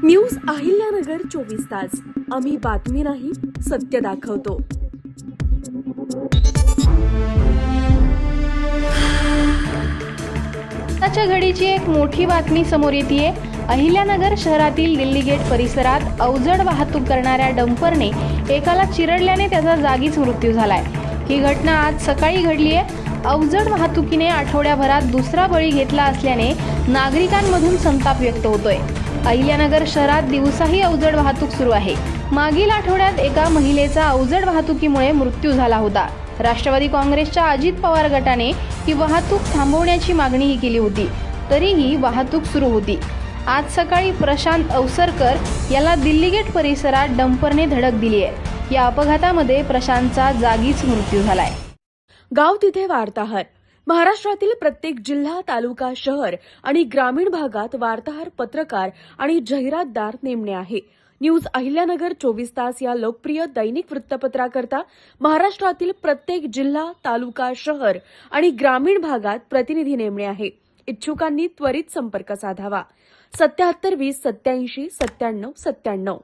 News Ahilyanagar चोवीस तास. आम्ही बातमी नाही सत्य दाखवतो. आताच्या घडीची एक मोठी बातमी समोर येते अहिल्यानगर शहरातील दिल्ली गेट परिसरात अवजड वाहतूक करणाऱ्या डंपरने एकाला चिरडल्याने त्याचा जागीच मृत्यू झालाय. ही घटना आज सकाळी घडली आहे अवजड वाहतुकीने आठवड्याभरात दुसरा बळी घेतला असल्याने नागरिकांमधून संताप व्यक्त होतोय. अहिल्यानगर शहरात दिवसाही अवजड वाहतूक सुरू आहे. मागील आठवड्यात एका महिलेचा अवजड वाहतुकीमुळे मृत्यू झाला होता. राष्ट्रवादी काँग्रेसच्या अजित पवार गटाने ही वाहतूक थांबवण्याची मागणीही केली होती. तरीही वाहतूक सुरू होती. आज सकाळी प्रशांत अवसरकर याला दिल्ली गेट परिसरात डंपरने धडक दिली आहे या अपघातामध्ये प्रशांतचा जागीच मृत्यू झालाय. गाव तिथे वार्ताहर. महाराष्ट्रातील प्रत्येक जिल्हा तालुका शहर आणि ग्रामीण भागात वार्ताहर पत्रकार आणि जाहिरातदार नेमणे आहे. न्यूज अहिल्यानगर चोवीस तास या लोकप्रिय दैनिक वृत्तपत्राकरता महाराष्ट्रातील प्रत्येक जिल्हा तालुका शहर आणि ग्रामीण भागात प्रतिनिधी नेमणे आहे. इच्छुकांनी त्वरित संपर्क साधावा. सत्याहत्तर वीस सत्याऐंशी सत्त्याण्णव सत्त्याण्णव.